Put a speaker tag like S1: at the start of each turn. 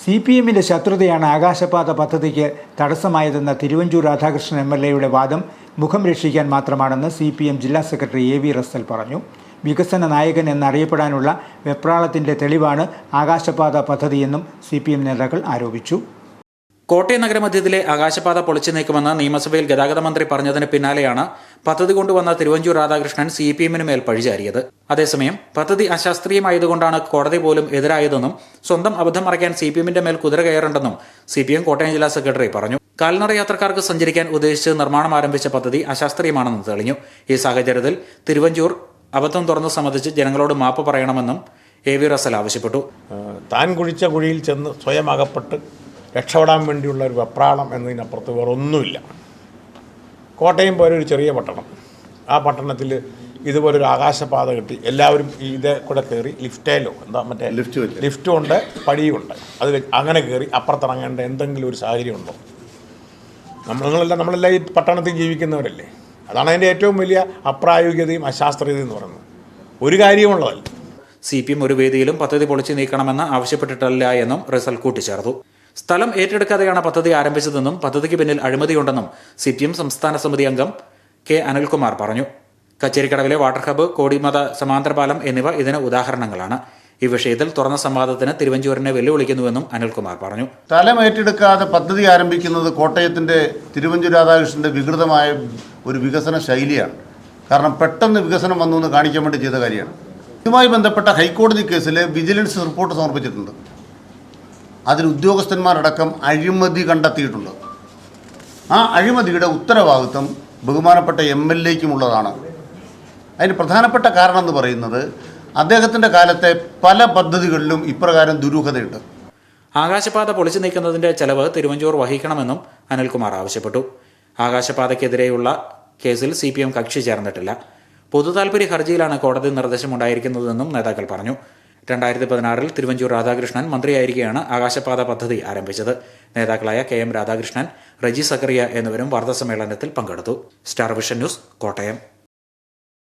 S1: C P എമ്മിന്റെ ശത്രുതയാണ് ആകാശപാത പദ്ധതിക്ക് തടസ്സമായതെന്ന തിരുവഞ്ചൂർ രാധാകൃഷ്ണൻ എം എൽ എയുടെ വാദം മുഖം രക്ഷിക്കാൻ മാത്രമാണെന്ന് സി പി എം ജില്ലാ സെക്രട്ടറി എ വി റസൽ പറഞ്ഞു. വികസന നായകൻ എന്നറിയപ്പെടാനുള്ള വെപ്രാളത്തിന്റെ തെളിവാണ് ആകാശപാത പദ്ധതിയെന്നും സി പി എം നേതാക്കൾ ആരോപിച്ചു.
S2: കോട്ടയം നഗരമധ്യത്തിലെ ആകാശപാത പൊളിച്ചു നീക്കുമെന്ന് നിയമസഭയിൽ ഗതാഗത മന്ത്രി പറഞ്ഞതിന് പിന്നാലെയാണ് പദ്ധതി കൊണ്ടുവന്ന തിരുവഞ്ചൂർ രാധാകൃഷ്ണൻ സി പി എമ്മിന് മേൽ പഴിചാരിയത്. അതേസമയം പദ്ധതി അശാസ്ത്രീയമായതുകൊണ്ടാണ് കോടതി പോലും എതിരായതെന്നും സ്വന്തം അബദ്ധം മറയ്ക്കാൻ സി പി എമ്മിന്റെ മേൽ കുതിര കയറണ്ടെന്നും സി പി എം കോട്ടയം ജില്ലാ സെക്രട്ടറി പറഞ്ഞു. കാൽനട യാത്രക്കാർക്ക് സഞ്ചരിക്കാൻ ഉദ്ദേശിച്ച് നിർമ്മാണം ആരംഭിച്ച പദ്ധതി അശാസ്ത്രീയമാണെന്ന് തെളിഞ്ഞു. ഈ സാഹചര്യത്തിൽ തിരുവഞ്ചൂർ അബദ്ധം തുറന്ന് സംബന്ധിച്ച് ജനങ്ങളോട് മാപ്പ് പറയണമെന്നും എ വി റസൽ ആവശ്യപ്പെട്ടു.
S3: താൻ കുഴിച്ച കുഴിയിൽ ചെന്ന് സ്വയം അകപ്പെട്ട് രക്ഷപ്പെടാൻ വേണ്ടിയുള്ള ഒരു വെപ്രാളം എന്നതിനപ്പുറത്ത് വേറെ ഒന്നുമില്ല കോട്ടയം പോലെ ഒരു ചെറിയ പട്ടണം. ആ പട്ടണത്തിൽ ഇതുപോലൊരു ആകാശപാത കിട്ടി എല്ലാവരും ഇതേ കൂടെ കയറി ലിഫ്റ്റേലോ എന്താ മറ്റേ
S4: ലിഫ്റ്റ്.
S3: ലിഫ്റ്റും ഉണ്ട് പടിയുമുണ്ട് അത് അങ്ങനെ കയറി അപ്പുറത്തിറങ്ങേണ്ട എന്തെങ്കിലും ഒരു സാഹചര്യം ഉണ്ടോ നമ്മൾ നിങ്ങളെല്ലാം നമ്മളെല്ലാം ഈ പട്ടണത്തിൽ ജീവിക്കുന്നവരല്ലേ? അതാണ് അതിന്റെ ഏറ്റവും വലിയ അപ്രായോഗികതയും അശാസ്ത്രീയതയും എന്ന് പറയുന്നത്. ഒരു കാര്യമുള്ളതല്ല
S2: സി പി എം ഒരു വേദിയിലും പദ്ധതി പൊളിച്ചു നീക്കണമെന്ന് ആവശ്യപ്പെട്ടിട്ടില്ല എന്നും റിസൽ കൂട്ടിച്ചേർത്തു. സ്ഥലം ഏറ്റെടുക്കാതെയാണ് പദ്ധതി ആരംഭിച്ചതെന്നും പദ്ധതിക്ക് പിന്നിൽ അഴിമതിയുണ്ടെന്നും സി പി എം സംസ്ഥാന സമിതി അംഗം കെ അനിൽകുമാർ പറഞ്ഞു. കച്ചേരിക്കടവിലെ വാട്ടർ ഹബ്ബ് കോടിമത സമാന്തര പാലം എന്നിവ ഇതിന് ഉദാഹരണങ്ങളാണ്. ഈ വിഷയത്തിൽ തുറന്ന സംവാദത്തിന് തിരുവഞ്ചൂരിനെ വെല്ലുവിളിക്കുന്നുവെന്നും അനിൽകുമാർ പറഞ്ഞു.
S4: സ്ഥലം ഏറ്റെടുക്കാതെ പദ്ധതി ആരംഭിക്കുന്നത് കോട്ടയത്തിന്റെ തിരുവഞ്ചൂർ രാധാകൃഷ്ണന്റെ വികൃതമായ ഒരു വികസന ശൈലിയാണ്. കാരണം പെട്ടെന്ന് വികസനം വന്നു എന്ന് കാണിക്കാൻ വേണ്ടി ചെയ്ത കാര്യമാണ്. ഇതുമായി ബന്ധപ്പെട്ട ഹൈക്കോടതി കേസിൽ വിജിലൻസ് റിപ്പോർട്ട് സമർപ്പിച്ചിട്ടുണ്ട്. അതിൽ ഉദ്യോഗസ്ഥന്മാരടക്കം അഴിമതി കണ്ടെത്തിയിട്ടുണ്ട്. ആ അഴിമതിയുടെ ഉത്തരവാദിത്വം ബഹുമാനപ്പെട്ട എം എൽ എക്കുമുള്ളതാണ് അതിന് പ്രധാനപ്പെട്ട കാരണം എന്ന് പറയുന്നത് അദ്ദേഹത്തിന്റെ കാലത്തെ പല പദ്ധതികളിലും ഇപ്രകാരം ദുരൂഹതയുണ്ട്.
S2: ആകാശപാത പൊളിച്ചു നീക്കുന്നതിന്റെ ചെലവ് തിരുവഞ്ചൂർ വഹിക്കണമെന്നും അനിൽകുമാർ ആവശ്യപ്പെട്ടു. ആകാശപാതയ്ക്കെതിരെയുള്ള കേസിൽ സി പി എം കക്ഷി ചേർന്നിട്ടില്ല. പൊതുതാൽപര്യ ഹർജിയിലാണ് കോടതി നിർദ്ദേശമുണ്ടായിരിക്കുന്നതെന്നും നേതാക്കൾ പറഞ്ഞു. രണ്ടായിരത്തി പതിനാറിൽ തിരുവഞ്ചൂർ രാധാകൃഷ്ണൻ മന്ത്രിയായിരിക്കെയാണ് ആകാശപാത പദ്ധതി ആരംഭിച്ചത്. നേതാക്കളായ കെ എം രാധാകൃഷ്ണൻ റജി സക്കറിയ എന്നിവരും വാർത്താസമ്മേളനത്തിൽ പങ്കെടുത്തു. Star vision news Kottayam.